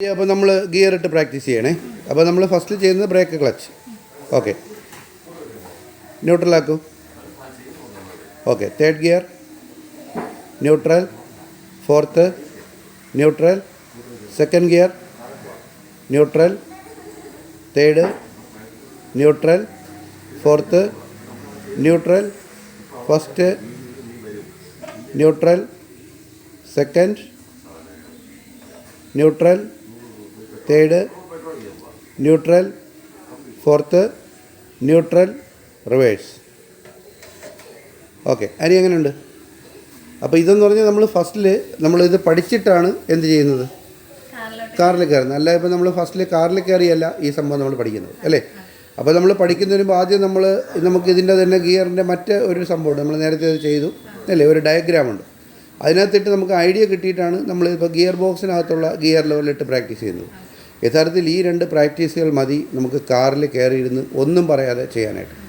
അപ്പോൾ നമ്മൾ ഗിയർ ഇട്ട് പ്രാക്ടീസ് ചെയ്യണേ. അപ്പോൾ നമ്മൾ ഫസ്റ്റ് ചെയ്യുന്നത് brake clutch okay neutral okay third gear neutral fourth neutral second gear neutral third neutral fourth neutral first neutral second neutral third neutral fourth neutral reverse. Okay അരി എങ്ങനെയുണ്ട്? അപ്പോൾ ഇതെന്ന് പറഞ്ഞാൽ നമ്മൾ ഫസ്റ്റിൽ നമ്മളിത് പഠിച്ചിട്ടാണ് എന്ത് ചെയ്യുന്നത്? കാറിൽ കയറുന്നത്. അല്ല ഇപ്പോൾ നമ്മൾ ഫസ്റ്റിൽ കാറിൽ കയറിയല്ല ഈ സംഭവം നമ്മൾ പഠിക്കുന്നത് അല്ലേ? അപ്പോൾ നമ്മൾ പഠിക്കുന്നതിന് മുമ്പ് ആദ്യം നമ്മൾ നമുക്ക് ഇതിന്റെ തന്നെ ഗിയറിന്റെ മറ്റ് ഒരു സംഭവമുണ്ട് നമ്മൾ നേരത്തെ അത് ചെയ്തു അല്ലേ? ഒരു ഡയഗ്രാം ഉണ്ട്. അതിനകത്തിട്ട് നമുക്ക് ഐഡിയ കിട്ടിയിട്ടാണ് നമ്മൾ ഇപ്പോൾ ഗിയർ ബോക്സിനകത്തുള്ള ഗിയർ ലെവലിട്ട് പ്രാക്ടീസ് ചെയ്യുന്നത്. യഥാർത്ഥത്തിൽ ഈ രണ്ട് പ്രാക്ടീസുകൾ മതി നമുക്ക് കാറിൽ കയറിയിരുന്ന് ഒന്നും പറയാതെ ചെയ്യാനായിട്ട്.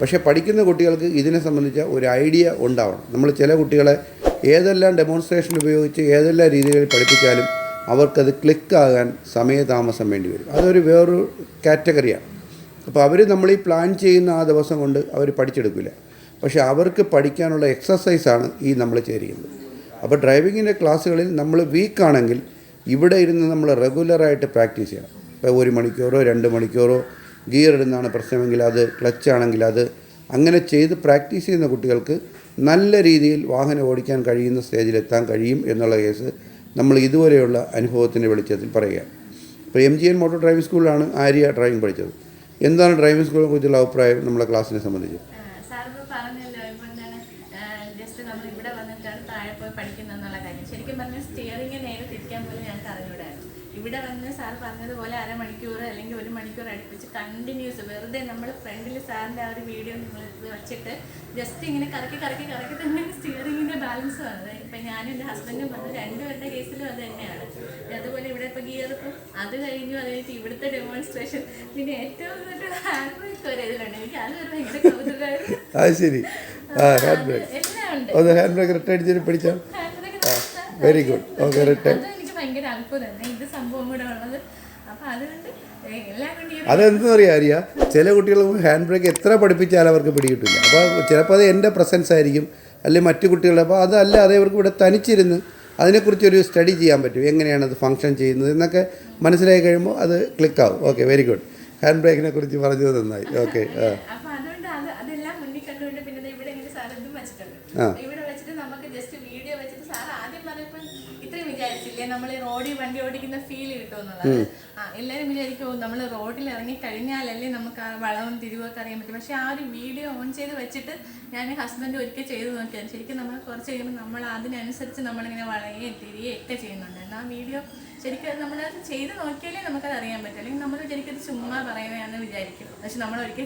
പക്ഷേ പഠിക്കുന്ന കുട്ടികൾക്ക് ഇതിനെ സംബന്ധിച്ച ഒരു ഐഡിയ ഉണ്ടാവണം. നമ്മൾ ചില കുട്ടികളെ ഏതെല്ലാം ഡെമോൺസ്ട്രേഷൻ ഉപയോഗിച്ച് ഏതെല്ലാം രീതികളിൽ പഠിപ്പിച്ചാലും അവർക്കത് ക്ലിക്കാകാൻ സമയതാമസം വേണ്ടി വരും. അതൊരു വേറൊരു കാറ്റഗറിയാണ്. അപ്പോൾ അവർ നമ്മൾ ഈ പ്ലാൻ ചെയ്യുന്ന ആ ദിവസം കൊണ്ട് അവർ പഠിച്ചെടുക്കില്ല. പക്ഷേ അവർക്ക് പഠിക്കാനുള്ള എക്സസൈസാണ് ഈ നമ്മൾ ചേരുന്നത്. അപ്പോൾ ഡ്രൈവിങ്ങിന്റെ ക്ലാസ്സുകളിൽ നമ്മൾ വീക്കാണെങ്കിൽ ഇവിടെ ഇരുന്ന് നമ്മൾ റെഗുലറായിട്ട് പ്രാക്ടീസ് ചെയ്യണം. ഇപ്പോൾ ഒരു മണിക്കൂറോ രണ്ട് മണിക്കൂറോ ഗിയർ ഇടുന്നതാണ് പ്രശ്നമെങ്കിൽ അത് ക്ലച്ച് ആണെങ്കിൽ അത് അങ്ങനെ ചെയ്ത് പ്രാക്ടീസ് ചെയ്യുന്ന കുട്ടികൾക്ക് നല്ല രീതിയിൽ വാഹനം ഓടിക്കാൻ കഴിയുന്ന സ്റ്റേജിലെത്താൻ കഴിയും എന്നുള്ള കേസ് നമ്മൾ ഇതുവരെയുള്ള അനുഭവത്തിന്റെ വെളിച്ചത്തിൽ പറയുകയാണ് ഇപ്പോൾ M G N motor driving സ്കൂളിലാണ് ആര്യ ഡ്രൈവിംഗ് പഠിച്ചത്. എന്താണ് ഡ്രൈവിംഗ് സ്കൂളിനെ കുറിച്ചുള്ള അഭിപ്രായം നമ്മളെ ക്ലാസ്സിനെ സംബന്ധിച്ച്? ജസ്റ്റ് നമ്മൾ ഇവിടെ വന്നിട്ടാണ് താഴെ പോയി പഠിക്കുന്നതെന്നുള്ള കാര്യം. ശരിക്കും പറഞ്ഞാൽ സ്റ്റിയറിംഗ് നേരെ തിരിക്കാൻ പോലും ഇവിടെ വന്ന് സാർ പറഞ്ഞതുപോലെ അരമണിക്കൂർ അല്ലെങ്കിൽ ഒരു മണിക്കൂർ അടുപ്പിച്ച് കണ്ടിന്യൂസ് വെറുതെ നമ്മൾ ഫ്രണ്ടിൽ സാറിന്റെ ആ ഒരു വീഡിയോ നിങ്ങൾ ഇത് വെച്ചിട്ട് ജസ്റ്റ് ഇങ്ങനെ കറക്കി കറക്കി കറക്കി തന്നെ സ്റ്റിയറിങ്ങിന്റെ ബാലൻസ് വന്നത് ഇപ്പം ഞാനും എന്റെ ഹസ്ബൻഡും വന്ന് രണ്ടുപേരുടെ കേസിലും അത് തന്നെയാണ്. അതുപോലെ ഇവിടെ ഇപ്പോൾ ഗിയർ ഇപ്പം അത് കഴിഞ്ഞു അത് കഴിഞ്ഞിട്ട് ഇവിടുത്തെ ഡെമോൺസ്ട്രേഷൻ പിന്നെ ഏറ്റവും നല്ല ഹാൻഡ് ബ്രേക്ക് വരെ ഇതിലുണ്ട് എനിക്ക് അത് ഒരു ഭയങ്കര കൗതുകമായിരുന്നു. ഹാൻഡ് എല്ലാം ഉണ്ട്. ഹാൻഡ് ബ്രേക്ക് റിട്ടേൺ ചെയ്ത് brake very good okay return ഇത് സംഭവം കൂടെ ഉള്ളത്. അതെന്താ പറയുക അറിയ ചില കുട്ടികൾ ഹാൻഡ് ബ്രേക്ക് എത്ര പഠിപ്പിച്ചാലും അവർക്ക് പിടികിട്ടില്ല. അപ്പോൾ ചിലപ്പോൾ അത് എന്റെ പ്രസൻസ് ആയിരിക്കും അല്ലെങ്കിൽ മറ്റു കുട്ടികളുടെ അപ്പോൾ അതല്ല ഇവർക്ക് അവർക്ക് ഇവിടെ തനിച്ചിരുന്ന് അതിനെക്കുറിച്ചൊരു സ്റ്റഡി ചെയ്യാൻ പറ്റും. എങ്ങനെയാണ് അത് ഫങ്ഷൻ ചെയ്യുന്നത് എന്നൊക്കെ മനസ്സിലായി കഴിയുമ്പോൾ അത് ക്ലിക്കാവും. Okay very good. ഹാൻഡ് ബ്രേക്കിനെ കുറിച്ച് പറഞ്ഞത് നന്നായി. ഓക്കെ ആ അപ്പൊ അതുകൊണ്ട് അത് അതെല്ലാം മുന്നിൽ കണ്ടുകൊണ്ട് പിന്നെ ദേ ഇവിടെ ഇങ്ങനെ സാർ ഇതും വെച്ചിട്ടുണ്ട് ആ. ഇവിടെ വെച്ചിട്ട് നമുക്ക് ജസ്റ്റ് വീഡിയോ വെച്ചിട്ട് സാർ ആദ്യം പറഞ്ഞപ്പോൾ ഇത്രയും വിചാരിച്ചില്ലേ? നമ്മൾ റോഡിൽ വണ്ടി ഓടിക്കുന്ന ഫീൽ കിട്ടുമെന്നുള്ളത്. ആ എല്ലാവരും വിചാരിക്കും നമ്മൾ റോഡിൽ ഇറങ്ങി കഴിഞ്ഞാലല്ലേ നമുക്ക് ആ വളവും തിരിവൊക്കെ അറിയാൻ പറ്റും. പക്ഷെ ആ ഒരു വീഡിയോ ഓൺ ചെയ്ത് വെച്ചിട്ട് ഞാൻ ഹസ്ബൻഡ് ഒരിക്കൽ ചെയ്ത് നോക്കിയാണ് ശരിക്കും നമ്മൾ കുറച്ച് കഴിയുമ്പോൾ നമ്മൾ അതിനനുസരിച്ച് നമ്മളിങ്ങനെ വളയുകയും തിരികെയും ഒക്കെ ചെയ്യുന്നുണ്ട്. എന്നാൽ ആ വീഡിയോ ശരിക്കും അത് നമ്മളത് ചെയ്ത് നോക്കിയാലേ നമുക്കത് അറിയാൻ പറ്റും. അല്ലെങ്കിൽ നമ്മൾ ശരിക്കും അത് ചുമ്മാ പറയുകയാണെന്ന് വിചാരിക്കും പക്ഷെ നമ്മൾ ഒരിക്കൽ